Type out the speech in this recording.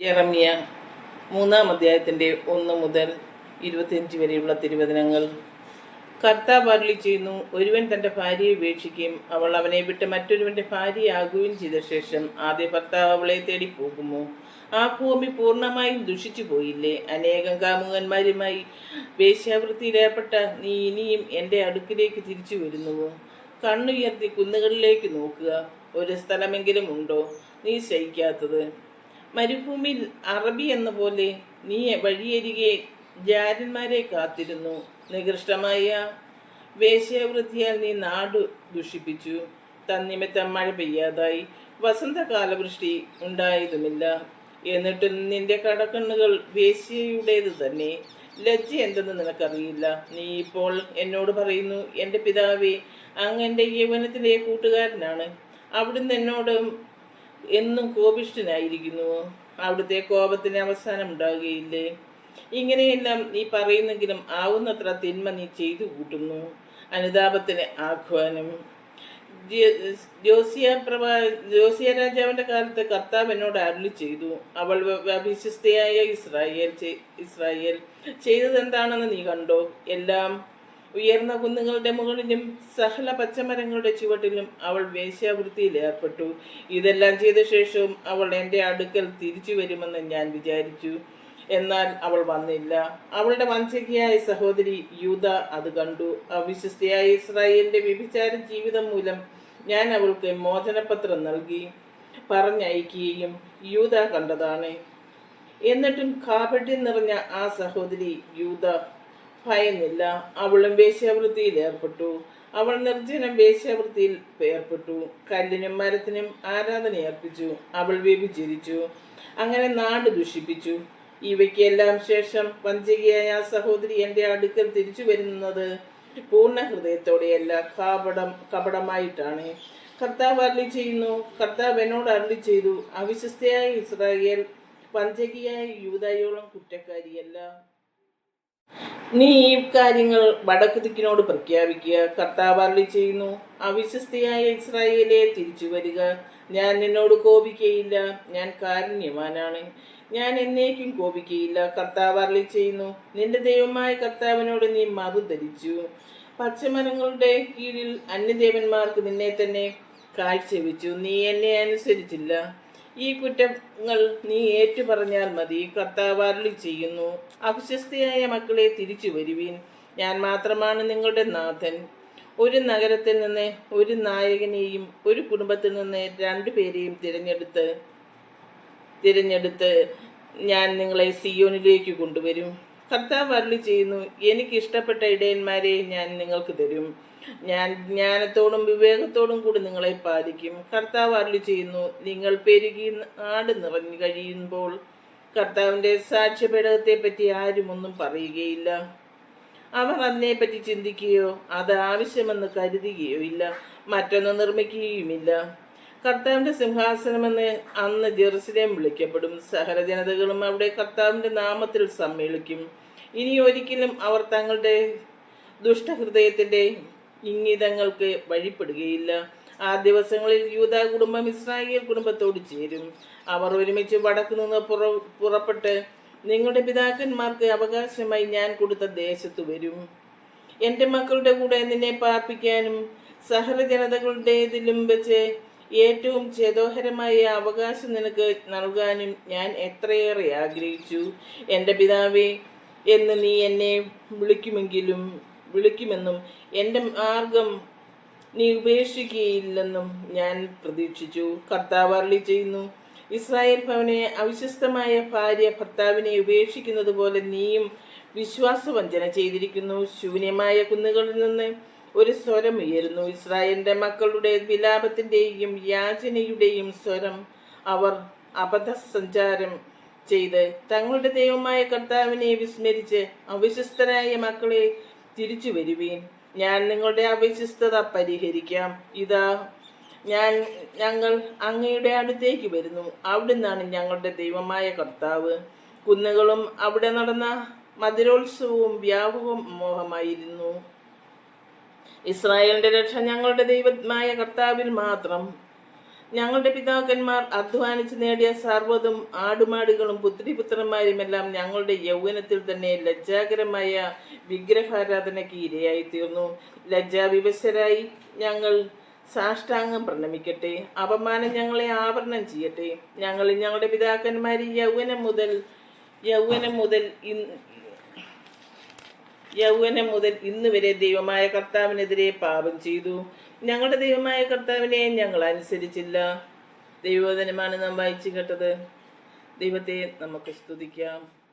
യറമിയ മൂന്നാം അധ്യായത്തിന്റെ ഒന്ന് മുതൽ ഇരുപത്തിയഞ്ച് വരെയുള്ള തിരുവചനങ്ങൾ. കർത്താവ് ചെയ്യുന്നു ഒരുവൻ തന്റെ ഭാര്യയെ ഉപേക്ഷിക്കുകയും അവൾ അവനെ വിട്ട് മറ്റൊരുവന്റെ ഭാര്യയാകുകയും ചെയ്ത ശേഷം ആദ്യ ഭർത്താവ് അവളെ തേടി പോകുമോ ആ ഭൂമി പൂർണമായും ദുഷിച്ചു പോയില്ലേ? അനേകം കാമുകന്മാരുമായി വേശ്യാവൃത്തിയിലേർപ്പെട്ട നീ ഇനിയും എന്റെ അടുക്കിലേക്ക് തിരിച്ചു വരുന്നുവോ? കണ്ണുയർത്തി കുന്നുകളിലേക്ക് നോക്കുക. ഒരു സ്ഥലമെങ്കിലും ഉണ്ടോ? നീ ശയിക്കാത്തത്. മരുഭൂമിയിൽ അറബി എന്ന പോലെ നീ വഴിയരികെ ജാരന്മാരെ കാത്തിരുന്നു. നികൃഷ്ടമായ വേശ്യാവൃത്തിയാൽ നീ നാട് ദുഷിപ്പിച്ചു. തന്നിമിത്തം മഴ പെയ്യാതായി. വസന്തകാലവൃഷ്ടി ഉണ്ടായതുമില്ല. എന്നിട്ടും നിന്റെ കടക്കണ്ണുകൾ വേശ്യയുടേത് തന്നെ. ലജ്ജ എന്തെന്ന് നിനക്കറിയില്ല. നീ ഇപ്പോൾ എന്നോട് പറയുന്നു എന്റെ പിതാവേ അങ്ങ് എന്റെ യൗവനത്തിലെ കൂട്ടുകാരനാണ്. അവിടുന്ന് എന്നോട് എന്നും കോപിഷ്ഠനായിരിക്കുന്നു. അവിടുത്തെ കോപത്തിന് അവസാനം ഉണ്ടാകുകയില്ലേ? ഇങ്ങനെയെല്ലാം നീ പറയുന്നെങ്കിലും ആവുന്നത്ര തിന്മ നീ ചെയ്തു കൂട്ടുന്നു. അനുതാപത്തിന് ആഹ്വാനം. ജോസിയ പ്രഭാ ജോസിയ രാജാവിന്റെ കാലത്ത് കർത്താവ് എന്നോട് അരുളി ചെയ്തു. അവൾ വിശ്വസ്തയായ ഇസ്രായേൽ ഇസ്രായേൽ ചെയ്തതെന്താണെന്ന് നീ കണ്ടോ? എല്ലാം ഉയർന്ന കുന്നുകളുടെ മുകളിലും സഹല പച്ചമരങ്ങളുടെ ചുവട്ടിലും അവൾ വേശ്യാവൃത്തിയിൽ ഏർപ്പെട്ടു. ഇതെല്ലാം ചെയ്ത ശേഷവും അവൾ എന്റെ അടുക്കൽ തിരിച്ചു വരുമെന്ന് ഞാൻ വിചാരിച്ചു. എന്നാൽ അവൾ വന്നില്ല. അവളുടെ വഞ്ചകിയായ സഹോദരി യൂത അത് കണ്ടു. അവിശ്വസ്തയായ ഇസ്രായേലിന്റെ വ്യഭിചാര ജീവിതം മൂലം ഞാൻ അവൾക്ക് മോചനപത്രം നൽകി. പറഞ്ഞയക്കുകയും യൂത കണ്ടതാണ്. എന്നിട്ടും കാപട്യം നിറഞ്ഞ ആ സഹോദരി യൂത ഭയന്നില്ല അവളും വേശ്യാവൃത്തിയിൽ ഏർപ്പെട്ടു. അവൾ നിർജനം വേശ്യാവൃത്തിയിൽ ഏർപ്പെട്ടു. കല്ലിനും മരത്തിനും ആരാധന അർപ്പിച്ചു. അവൾ വ്യഭിചരിച്ചു. അങ്ങനെ നാട് ദുഷിപ്പിച്ചു. ഇവയ്ക്കെല്ലാം ശേഷം വഞ്ചകിയായ സഹോദരി എന്റെ അടുക്കൽ തിരിച്ചു വരുന്നത് പൂർണ ഹൃദയത്തോടെയല്ല കപടം കപടമായിട്ടാണ്. കർത്താവ് അരളി ചെയ്യുന്നു കർത്താവ് എന്നോട് അരളി ചെയ്തു. അവിശ്വസ്തയായ ഇസ്രായേൽ വഞ്ചകിയായ യൂതായോളം കുറ്റക്കാരിയല്ല. നീ ഈ കാര്യങ്ങൾ വടക്ക് ദിക്കിനോട് പ്രഖ്യാപിക്കുക. കർത്താവ് അരുളി ചെയ്യുന്നു അവിശ്വസ്തയായ ഇസ്രായേലെ തിരിച്ചു വരിക. ഞാൻ നിന്നോട് കോപിക്കയില്ല. ഞാൻ കാരുണ്യവാനാണ്. ഞാൻ എന്നേക്കും കോപിക്കയില്ല. കർത്താവ് അരുളി ചെയ്യുന്നു നിന്റെ ദൈവമായ കർത്താവിനോട് നീ മറു ധരിച്ചു. പച്ചമരങ്ങളുടെ കീഴിൽ അന്യദേവന്മാർക്ക് നിന്നെ തന്നെ കാഴ്ചവെച്ചു. നീ എന്നെ അനുസരിച്ചില്ല. ഈ കുറ്റങ്ങൾ നീ ഏറ്റു പറഞ്ഞാൽ മതി. കർത്താവ് അരുളി ചെയ്യുന്നു. അവിശ്വസ്തയായ മക്കളെ തിരിച്ചു വരുവീൻ. ഞാൻ മാത്രമാണ് നിങ്ങളുടെ നാഥൻ. ഒരു നഗരത്തിൽ നിന്ന് ഒരു നായകനെയും ഒരു കുടുംബത്തിൽ നിന്ന് രണ്ടു പേരെയും തിരഞ്ഞെടുത്ത് തിരഞ്ഞെടുത്ത് ഞാൻ നിങ്ങളെ സിയോനിലേക്ക് കൊണ്ടുവരും. കർത്താവ് അരുളി ചെയ്യുന്നു. എനിക്ക് ഇഷ്ടപ്പെട്ട ഇടയന്മാരെ ഞാൻ നിങ്ങൾക്ക് തരും. ഞാൻ ജ്ഞാനത്തോടും വിവേകത്തോടും കൂടി നിങ്ങളെ പാലിക്കും. കർത്താവ് അരുളി ചെയ്യുന്നു നിങ്ങൾ പെരുകി നാട് നിറഞ്ഞു കഴിയുമ്പോൾ കർത്താവിന്റെ സാക്ഷ്യപേടകത്തെ പറ്റി ആരും ഒന്നും പറയുകയില്ല. അവർ അതിനെപ്പറ്റി ചിന്തിക്കുകയോ അത് ആവശ്യമെന്ന് കരുതുകയോ ഇല്ല. മറ്റൊന്ന് നിർമ്മിക്കുകയുമില്ല. കർത്താവിന്റെ സിംഹാസനമെന്ന് അന്ന് ജെറുസലേം വിളിക്കപ്പെടും. സകല ജനതകളും അവിടെ കർത്താവിന്റെ നാമത്തിൽ സമ്മേളിക്കും. ഇനി ഒരിക്കലും അവർ തങ്ങളുടെ ദുഷ്ടഹൃദയത്തിന്റെ ഇംഗിതങ്ങൾക്ക് വഴിപ്പെടുകയില്ല. ആ ദിവസങ്ങളിൽ യൂത കുടുംബം ഇസ്രായേൽ കുടുംബത്തോട് ചേരും. അവർ ഒരുമിച്ച് വടക്കു നിന്ന് പുറ പുറപ്പെട്ട് നിങ്ങളുടെ പിതാക്കന്മാർക്ക് അവകാശമായി ഞാൻ കൊടുത്ത ദേശത്ത് വരും. എന്റെ മക്കളുടെ കൂടെ നിന്നെ പാർപ്പിക്കാനും സഹല ജനതകളുടേതിലും വെച്ച് ഏറ്റവും ചേതോഹരമായ അവകാശം നിനക്ക് നൽകാനും ഞാൻ എത്രയേറെ ആഗ്രഹിച്ചു. എന്റെ പിതാവേ എന്ന് നീ എന്നെ വിളിക്കുമെങ്കിലും വിളിക്കുമെന്നും എന്റെ മാർഗം നീ ഉപേക്ഷിക്കുകയില്ലെന്നും ഞാൻ പ്രതീക്ഷിച്ചു. കർത്താവ് അരുളി ചെയ്യുന്നു ഇസ്രായേൽ ഭവനെ അവിശ്വസ്തമായ ഭാര്യ ഭർത്താവിനെ ഉപേക്ഷിക്കുന്നത് പോലെ നീയും വിശ്വാസവഞ്ചന ചെയ്തിരിക്കുന്നു. ശൂന്യമായ കുന്നുകളിൽ നിന്ന് ഒരു സ്വരം ഉയരുന്നു. ഇസ്രായേലിന്റെ മക്കളുടെ വിലാപത്തിന്റെയും യാചനയുടെയും സ്വരം അവർ അബദ്ധസഞ്ചാരം ചെയ്ത് തങ്ങളുടെ ദൈവമായ കർത്താവിനെ വിസ്മരിച്ച് അവിശ്വസ്തരായ മക്കളെ തിരിച്ചു വരുവീൻ. ഞാൻ നിങ്ങളുടെ അവിശ്വസ്തത പരിഹരിക്കാം. ഇതാ ഞാൻ ഞങ്ങൾ അങ്ങയുടെ അടുത്തേക്ക് വരുന്നു. അവിടുന്നാണ് ഞങ്ങളുടെ ദൈവമായ കർത്താവ്. കുന്നുകളും അവിടെ നടന്ന മധുരോത്സവവും വ്യാപകവും മോഹമായിരുന്നു. ഇസ്രായേലിന്റെ രക്ഷ ഞങ്ങളുടെ ദൈവമായ കർത്താവിൽ മാത്രം ഞങ്ങളുടെ പിതാക്കന്മാർ അധ്വാനിച്ച് നേടിയ സർവതും ആടുമാടുകളും പുത്രിപുത്രന്മാരുമെല്ലാം ഞങ്ങളുടെ യൗവനത്തിൽ തന്നെ ലജ്ജാകരമായ വിഗ്രഹാരാധനയ്ക്ക് ഇരയായി തീർന്നു ലജ്ജാവിവശരായി ഞങ്ങൾ സാഷ്ടാംഗം പ്രണമിക്കട്ടെ. അപമാനം ഞങ്ങളെ ആവരണം ചെയ്യട്ടെ. ഞങ്ങൾ ഞങ്ങളുടെ പിതാക്കന്മാർ യൗവനം മുതൽ യൗവനം മുതൽ യൗവനം മുതൽ ഇന്ന് വരെ ദൈവമായ കർത്താവിനെതിരെ പാപം ചെയ്തു. ഞങ്ങളുടെ ദൈവമായ കർത്താവിനെ ഞങ്ങൾ അനുസരിച്ചില്ല. ദൈവോധനമാണ് നാം വായിച്ചു കേട്ടത്. ദൈവത്തെ നമുക്ക് സ്തുതിക്കാം.